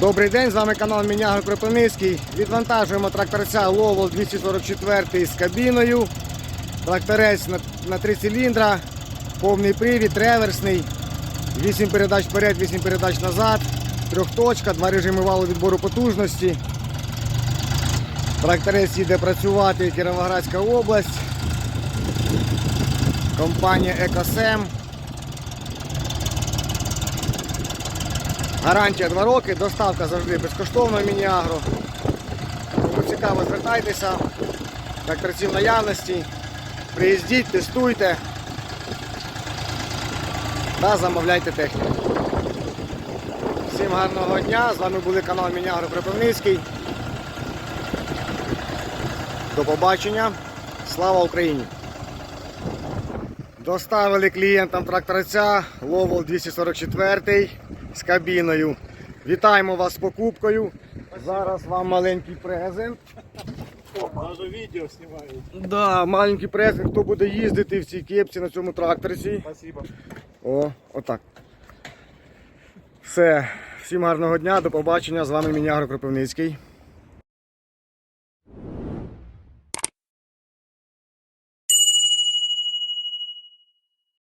Добрий день, з вами канал Мінягро Кропивницький. Відвантажуємо тракторця Ловол 244 з кабіною. Тракторець на 3 циліндра, повний привід, реверсний, 8 передач вперед, 8 передач назад, трьохточка, два режими валу відбору потужності. Тракторець їде працювати Кіровоградська область. Компанія Екосем. Гарантія 2 роки, доставка завжди безкоштовна в Мініагро. Кому цікаво, звертайтеся. Тракторці в наявності. Приїздіть, тестуйте та замовляйте техніку. Всім гарного дня! З вами були канал Мініагро Кропивницький. До побачення. Слава Україні! Доставили клієнтам тракторця Ловол 244 з кабіною. Вітаємо вас з покупкою. Зараз вам маленький презент. Даже видео снимают. Да, маленький презент, хто буде їздити в цій кепці на цьому тракторці. Спасибо. О, отак. Все. Всім гарного дня, до побачення. З вами Мінягро Кропивницький.